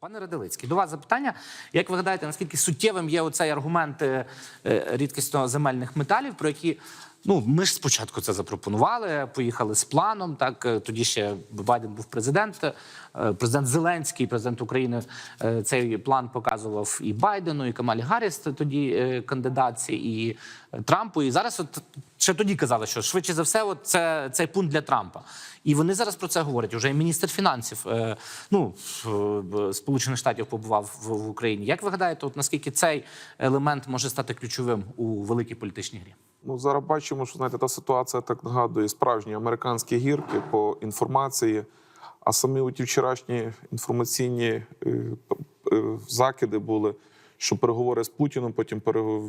Пане Радилицький, до вас запитання. Як ви гадаєте, наскільки суттєвим є оцей аргумент е, е, рідкісно земельних металів, про які ну ми ж спочатку це запропонували, поїхали з планом. Так е, тоді ще Байден був президент, е, президент Зеленський, президент України. е, Цей план показував і Байдену, і Камалі Гарріс, тоді кандидатці, і Трампу. І зараз, от ще тоді казали, що швидше за все, от це цей пункт для Трампа. І вони зараз про це говорять. Уже і міністр фінансів ну Сполучених Штатів побував в Україні. Як ви гадаєте, от наскільки цей елемент може стати ключовим у великій політичній грі? Ну, зараз бачимо, що знаєте, та ситуація так нагадує справжні американські гірки по інформації. А самі ті вчорашні інформаційні е, е, закиди були, що переговори з Путіним, потім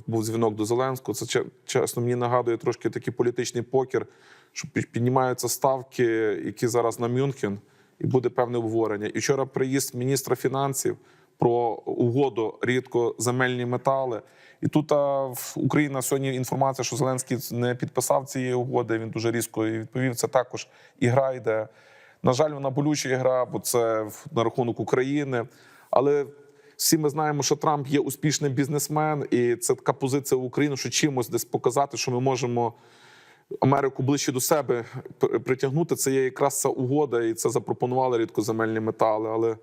був дзвінок до Зеленського. Це че- чесно мені нагадує трошки такий політичний покер, що піднімаються ставки, які зараз на Мюнхен, і буде певне обговорення. І вчора приїзд міністра фінансів про угоду рідкоземельні метали. І тут а, Україна сьогодні інформація, що Зеленський не підписав цієї угоди. Він дуже різко відповів. Це також ігра йде. На жаль, вона болюча ігра, бо це на рахунок України. Але всі ми знаємо, що Трамп є успішним бізнесмен, і це така позиція України, що чимось десь показати, що ми можемо Америку ближче до себе притягнути. Це є якраз ця угода, і це запропонували рідкоземельні метали. Але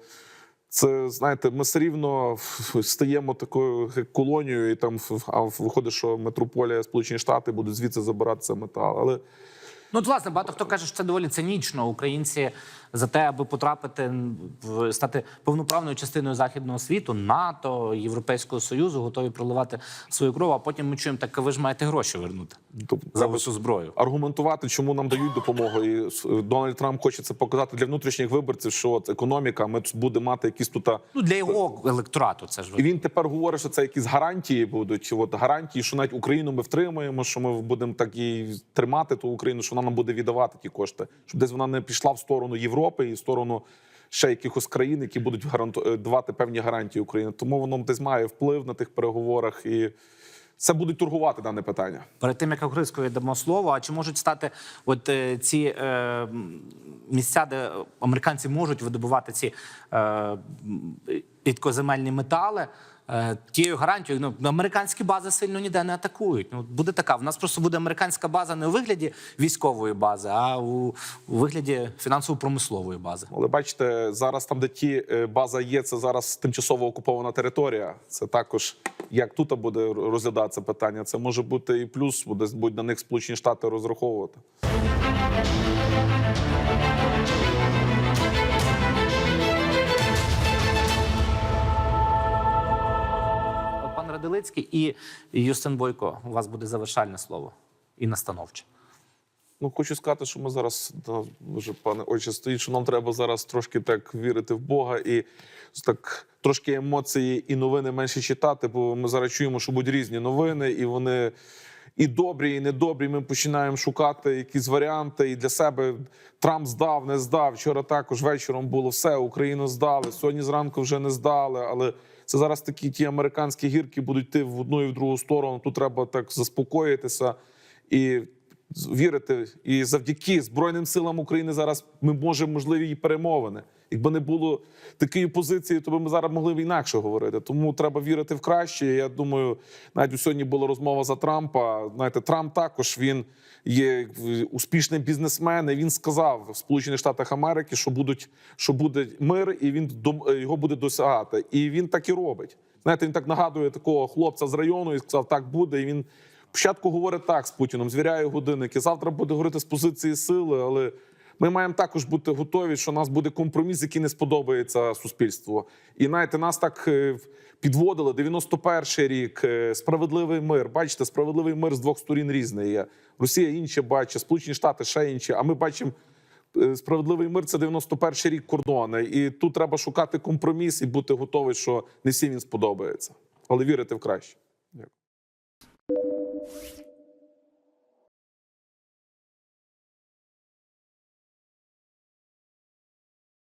це знаєте, ми все рівно стаємо такою колонією, і там а виходить, що метрополія Сполучені Штати будуть звідси забирати це метал. Але Ну, от, власне, багато хто каже, що це доволі цинічно. Українці за те, аби потрапити в стати повноправною частиною західного світу, НАТО, Європейського союзу, готові проливати свою кров. А потім ми чуємо, так ви ж маєте гроші вернути тобто, за всю зброю. аргументувати, чому нам дають допомогу. І Дональд Трамп хоче це показати для внутрішніх виборців, що от економіка, ми будемо мати якісь тут. Ну для його електорату це ж І він тепер говорить, що це якісь гарантії будуть. От гарантії, що навіть Україну ми втримуємо, що ми будемо так і тримати ту Україну, що вона нам буде віддавати ті кошти, щоб десь вона не пішла в сторону Європи і в сторону ще якихось країн, які будуть е, давати певні гарантії Україні. Тому воно десь має вплив на тих переговорах, і це будуть торгувати дане питання. Перед тим як Окрискові дамо слово, а чи можуть стати от е, ці е, місця, де американці можуть видобувати ці е, рідкоземельні метали? е, Тією гарантією, ну американські бази сильно ніде не атакують. Ну буде така. В нас просто буде американська база не у вигляді військової бази, а у, у вигляді фінансово-промислової бази. Але бачите, зараз там, де ті е, база є, це зараз тимчасово окупована територія. Це також як тут буде розглядатися питання. Це може бути і плюс, буде будуть на них Сполучені Штати розраховувати. Пан і Юстин Бойко. У вас буде завершальне слово і настановче. Ну, хочу сказати, що ми зараз вже пане отче стоїть, що нам треба зараз трошки так вірити в Бога і так трошки емоції і новини менше читати, бо ми зараз чуємо, що будуть різні новини, і вони і добрі, і недобрі. Ми починаємо шукати якісь варіанти. І для себе Трамп здав, не здав. Вчора також вечором було все. Україну здали. Сьогодні зранку вже не здали. Але це зараз такі ті американські гірки будуть йти в одну і в другу сторону. Тут треба так заспокоїтися і вірити. І завдяки Збройним силам України зараз ми можемо можливі і перемовини. Якби не було такої позиції, то би ми зараз могли б інакше говорити. Тому треба вірити в краще. Я думаю, навіть сьогодні була розмова за Трампа. Знаєте, Трамп також він є успішним бізнесмен. і Він сказав в Сполучених Штатах Америки, що будуть що буде мир, і він його буде досягати. І він так і робить. Знаєте, він так нагадує такого хлопця з району і сказав, так буде. І він Спочатку говорить так з Путіном, звіряє годинники. Завтра буде говорити з позиції сили, але ми маємо також бути готові, що у нас буде компроміс, який не сподобається суспільству. І знаєте, нас так е, підводили 91-й рік, е, справедливий мир. Бачите, справедливий мир з двох сторін різний є. Росія інше бачить, Сполучені Штати ще інші. А ми бачимо. е, Справедливий мир це 91-й рік кордони, і тут треба шукати компроміс і бути готовий, що не всім він сподобається, але вірити в краще. Дякую. you